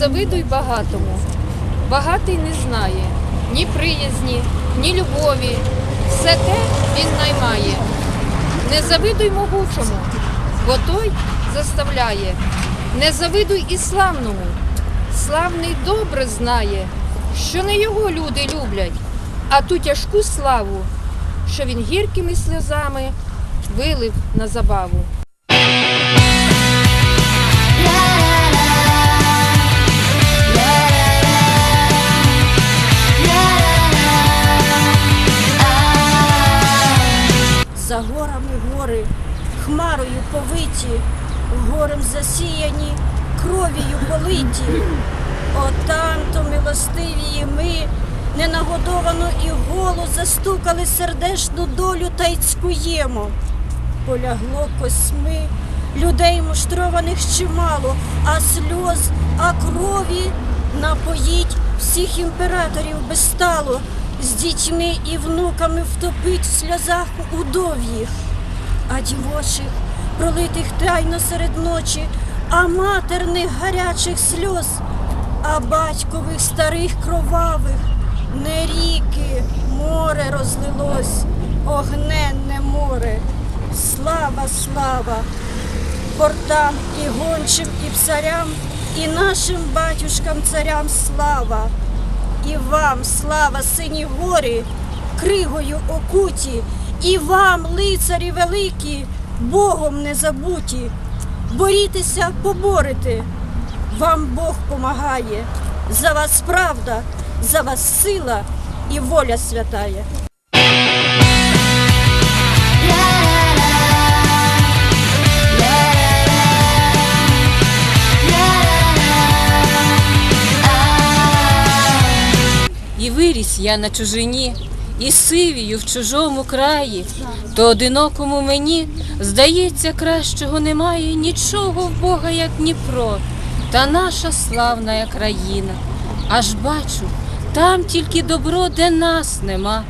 Завидуй багатому. Багатий не знає ні приязні, ні любові. Все те він наймає. Не завидуй могучому, бо той заставляє. Не завидуй і славному. Славний добре знає, що не його люди люблять, а ту тяжку славу, що він гіркими сльозами вилив на забаву. Повиті, горем засіяні, кров'ю политі. Отам то милостивії ми, ненагодовано і голос застукали сердешну долю та й цькуємо. Полягло косьми, людей муштрованих чимало, а сльоз, а крові напоїть всіх імператорів безстало, з дітьми і внуками втопить в сльозах удов'їх, а дівочих, пролитих тайно серед ночі, а матерних гарячих сльоз, а батькових старих кровавих, не ріки, море розлилось, огненне море. Слава, слава! портам і гончим, і псарям, і нашим батюшкам царям слава. І вам слава, сині гори, кригою окуті, і вам, лицарі великі, Богом не забуті. Борітеся, поборете, вам Бог помагає. За вас правда, за вас сила і воля святая. І виріс я на чужині, і сивію в чужому краї, то одинокому мені здається, кращого немає нічого в Бога, як Дніпро, та наша славна країна. Аж бачу, там тільки добро, де нас нема.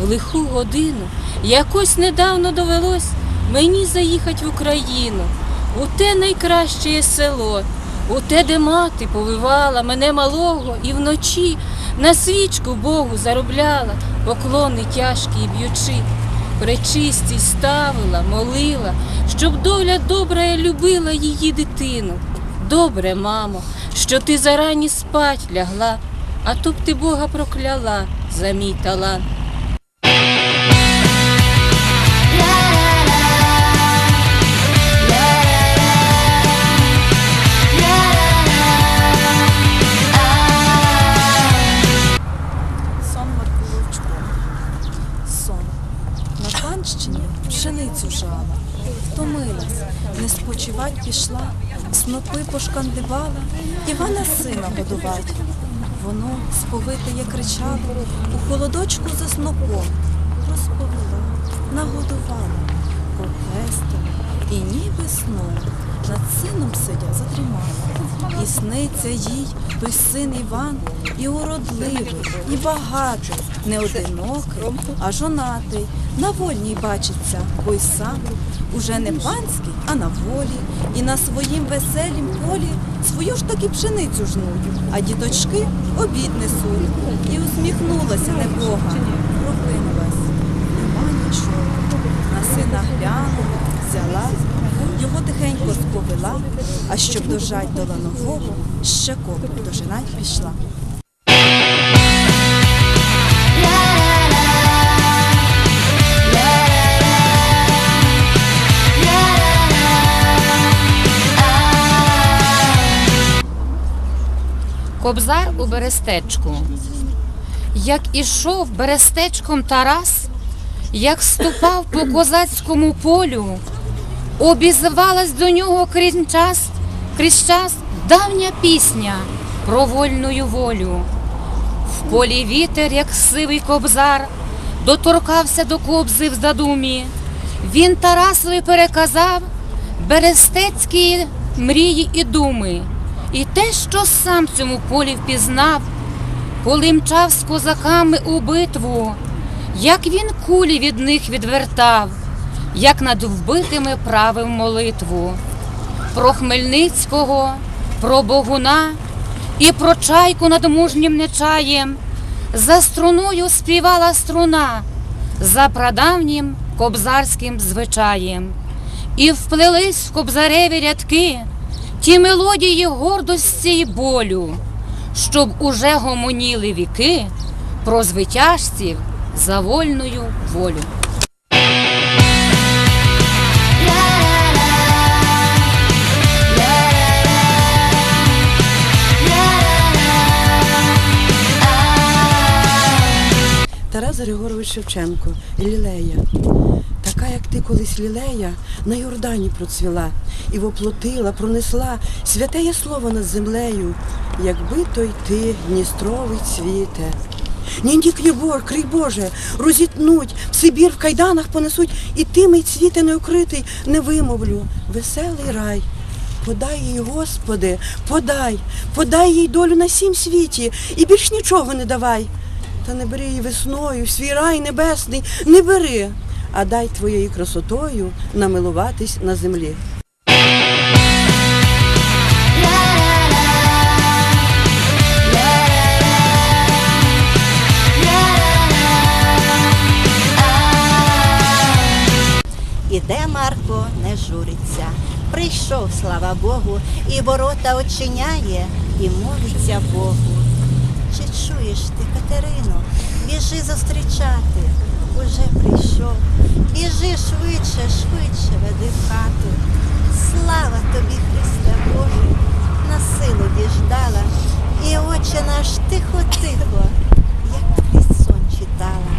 В лиху годину якось недавно довелось мені заїхать в Україну, у те найкраще село, у те, де мати повивала мене малого і вночі на свічку Богу заробляла, поклони тяжкі б'ючи. Пречистій ставила, молила, щоб доля добра любила її дитину. Добре, мамо, що ти зарані спать лягла, а то б ти Бога прокляла за мій талант. Пошкандивала, Івана сина годувать. Воно сповите, як кричало, у холодочку за снопом розповіла, нагодувала, попестила, і ніби сном над сином сидя задрімала. І сниться їй той син Іван, і уродливий, і багатий, не одинокий, а жонатий, на вольній бачиться, бо й сам уже не панський, а на волі, і на своїм веселім полі свою ж таки пшеницю жнуть, а діточки обід несуть. І усміхнулася небога, прокинулась. Нема нічого. На сина глянула, взяла, його тихенько сповела, а щоб дожать до ланового, ще копи дожинать пішла. Кобзар у берестечку. Як ішов берестечком Тарас, як ступав по козацькому полю, обізвалась до нього крізь час, крізь час давня пісня про вольную волю. В полі вітер, як сивий кобзар, доторкався до кобзи в задумі. Він Тарасові переказав берестецькі мрії і думи, і те, що сам цьому полі впізнав, коли мчав з козаками у битву, як він кулі від них відвертав, як над вбитими правив молитву. Про Хмельницького, про Богуна і про чайку над мужнім нечаєм. За струною співала струна, за прадавнім кобзарським звичаєм. І вплелись в кобзареві рядки ті мелодії гордості й болю, щоб уже гомоніли віки про звитяжців за вольною волю. Григорович Шевченко, Лілея. Така, як ти колись лілея, на Йордані процвіла і воплотила, пронесла святеє слово над землею, якби то й ти Дністровий цвіте. Нінді клібор, крий Боже, розітнуть, в Сибір в кайданах понесуть, і ти, мій цвіте неукритий, не вимовлю. Веселий рай. Подай їй, Господи, подай, подай їй долю на сім світі, і більш нічого не давай. Та не бери її весною, свій рай небесний, не бери, а дай твоєю красотою намилуватись на землі. Іде Марко, не журиться. Прийшов, слава Богу, і ворота очиняє, і молиться Богу. Чи чуєш ти, Катерино? Біжи зустрічати. Уже прийшов. Біжи швидше, швидше веди в хату. Слава тобі, Христе Боже, на силу діждала, і очі наш тихо-тихо, як крізь сон читала.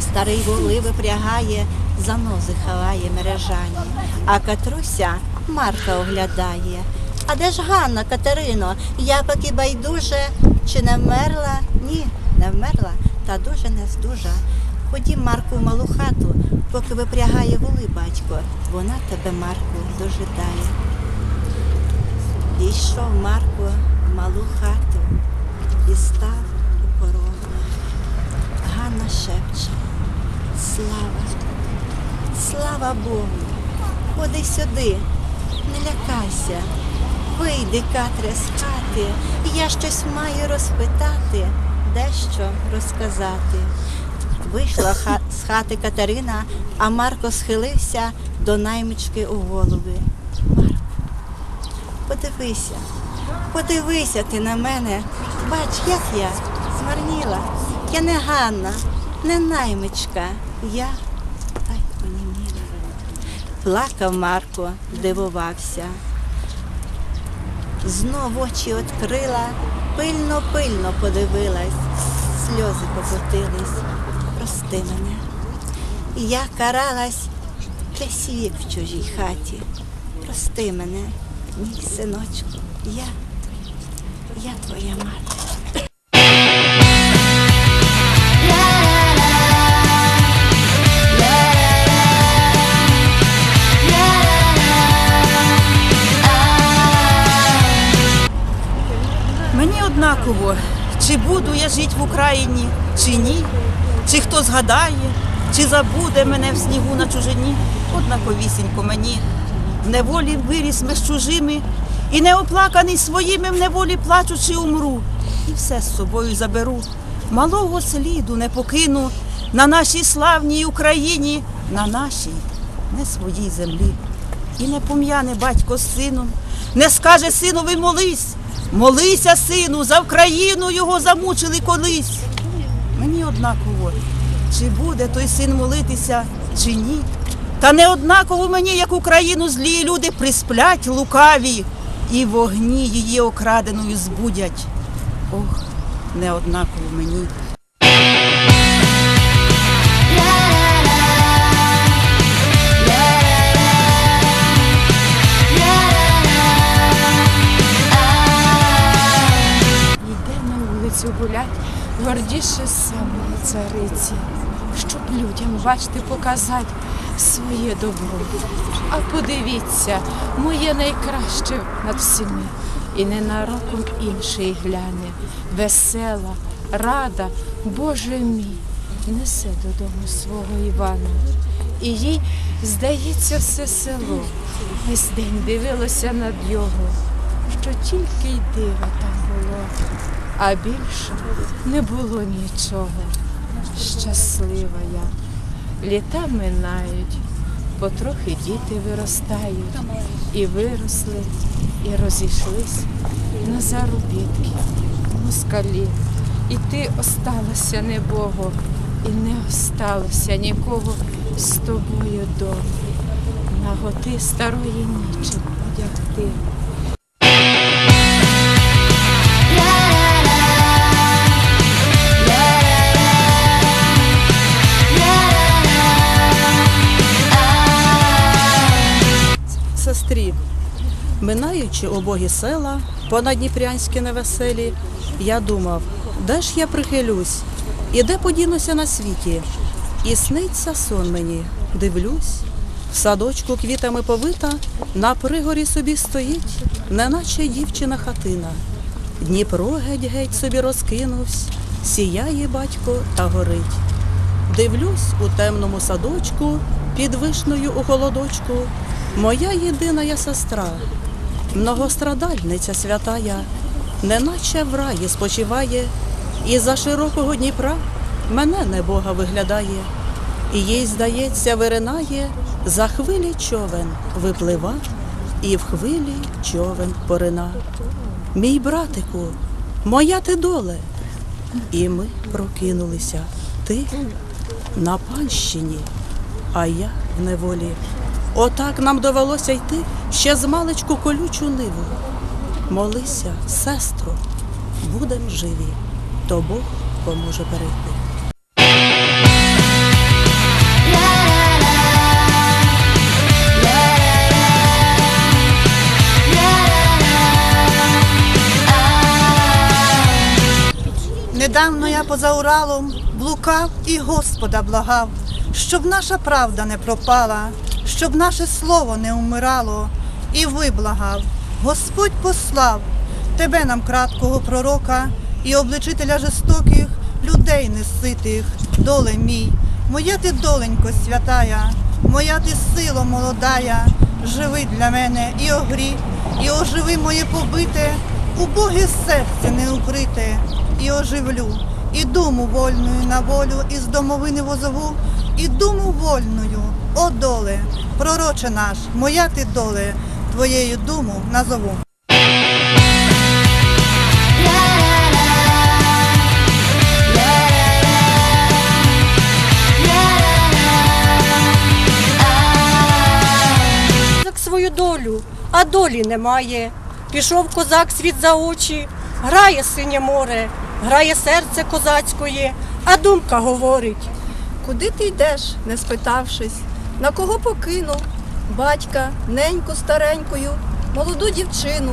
Старий воли випрягає, занози ховає мережані, а Катруся Марка оглядає. А де ж Ганна, Катерино? Я поки байдуже, чи не вмерла? Ні, не вмерла, та дуже не здужа. Ходім, Марку, в малу хату, поки випрягає воли батько, вона тебе, Марку, дожидає. Дійшов Марко в малу хату і став у порогу. Ганна шепче. Слава, слава Богу. Ходи сюди, не лякайся. Вийди, Катре, з хати. Я щось маю розпитати, дещо розказати. Вийшла ха- з хати Катерина, а Марко схилився до наймички у голови. Марко, подивися, подивися ти на мене. Бач, як я змарніла. Я не Ганна, не наймичка. Я та й оніміла. Плакав Марко, дивувався. Знов очі відкрила, пильно-пильно подивилась, сльози покотились. Прости мене. Я каралась весь вік в чужій хаті. Прости мене, мій синочку, я, я твоя мати. Однаково, чи буду я жити в Україні, чи ні, чи хто згадає, чи забуде мене в снігу на чужині, однаковісінько мені. В неволі виріс ми з чужими, і неоплаканий своїми в неволі плачучи умру. І все з собою заберу. Малого сліду не покину на нашій славній Україні, на нашій, не своїй землі. І не пом'яне батько з сином, не скаже синові молись, молися, сину, за Україну його замучили колись. Мені однаково, чи буде той син молитися, чи ні. Та не однаково мені, як Україну злі люди присплять лукаві, і вогні її окраденою збудять. Ох, не однаково мені. Цариці, щоб людям, бачите, показати своє добро. А подивіться, моє найкраще над всіми, і ненароком інший гляне, весела, рада, Боже мій, несе додому свого Івана. І їй, здається, все село весь день дивилося над його. що тільки й диво там було, а більше не було нічого. Щаслива я. Літа минають, потрохи діти виростають, і виросли, і розійшлись на заробітки, москалі. І ти осталося небого, і не осталося нікого з тобою дома. Наготи старої нічим одягти. Минаючи обогі села, понадніпрянські невеселі, я думав, де ж я прихилюсь, і де подінуся на світі. І сниться сон мені, дивлюсь, в садочку квітами повита, на пригорі собі стоїть, неначе дівчина хатина. Дніпро геть-геть собі розкинувсь, сіяє батько та горить. Дивлюсь у темному садочку, під вишнею у холодочку, моя єдина я сестра, многострадальниця святая, неначе в раї спочиває, і за широкого Дніпра мене небога виглядає, і їй, здається, виринає, за хвилі човен виплива, і в хвилі човен порина. Мій братику, моя ти доле, і ми прокинулися. Ти на панщині, а я в неволі. Отак нам довелося йти ще з маличку колючу ниву. Молися, сестро, будем живі, то Бог поможе перейти. Недавно я поза Уралом блукав і Господа благав, щоб наша правда не пропала, щоб наше слово не умирало, і виблагав. Господь послав тебе нам краткого пророка і обличителя жорстоких людей неситих, доле мій, моя ти доленько святая, моя ти сило молодая, живи для мене і огрі, і оживи моє побите, убоге серце не укрите, і оживлю, і думу вольною на волю, із домовини возову, і думу вольною, о доле, пророче наш, моя ти доле, твоєю думу назову. Свою долю, а долі немає. Пішов козак світ за очі, грає синє море, грає серце козацькоє, а думка говорить. Куди ти йдеш, не спитавшись, на кого покинув? Батька, неньку старенькою, молоду дівчину.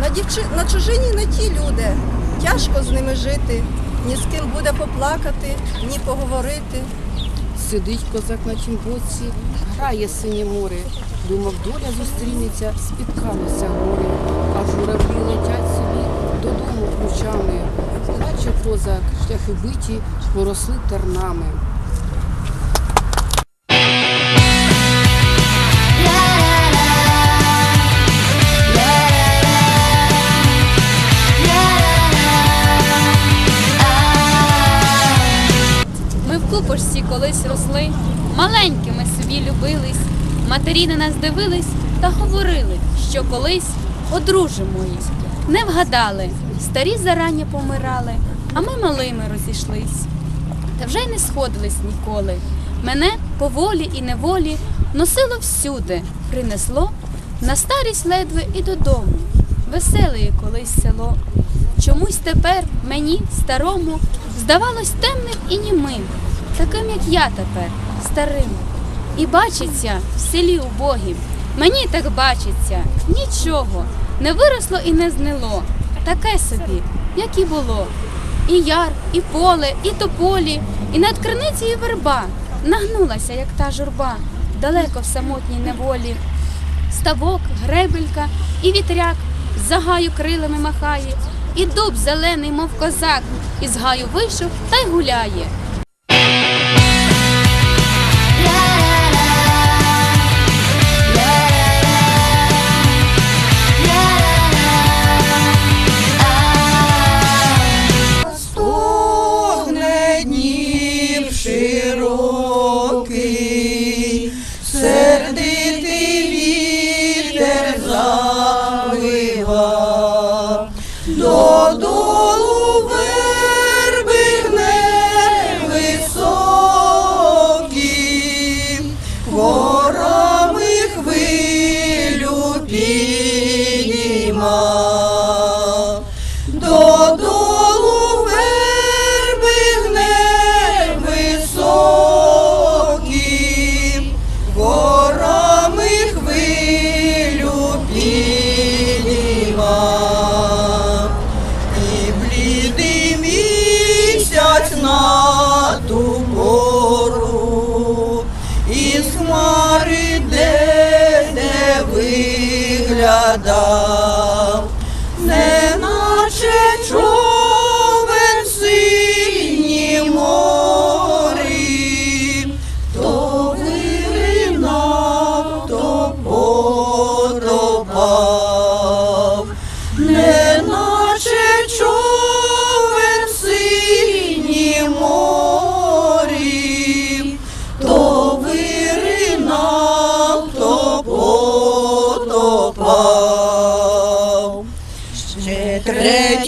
На, дівчи... на чужині не ті люди, тяжко з ними жити, ні з ким буде поплакати, ні поговорити. Сидить козак на тім боці, грає синє море. Думав, доля зустрінеться, спіткалося горе, а журавлі летять собі додому ключами. Плаче козак, шляхи биті, поросли тернами. Любились, матері на нас дивились та говорили, що колись одружимо їх. Не вгадали, старі зарані помирали, а ми малими розійшлись. Та вже й не сходились ніколи. Мене по волі і неволі носило всюди, принесло на старість ледве і додому. Веселе є колись село. Чомусь тепер мені, старому, здавалось темним і німим, таким, як я тепер, старим. І бачиться в селі убогім. Мені так бачиться, нічого, не виросло і не знило. Таке собі, як і було. І яр, і поле, і тополі, і над криницею верба нагнулася, як та журба, далеко в самотній неволі. Ставок, гребелька і вітряк з загаю крилами махає, і дуб зелений, мов козак, із гаю вийшов та й гуляє. No! dog. Ще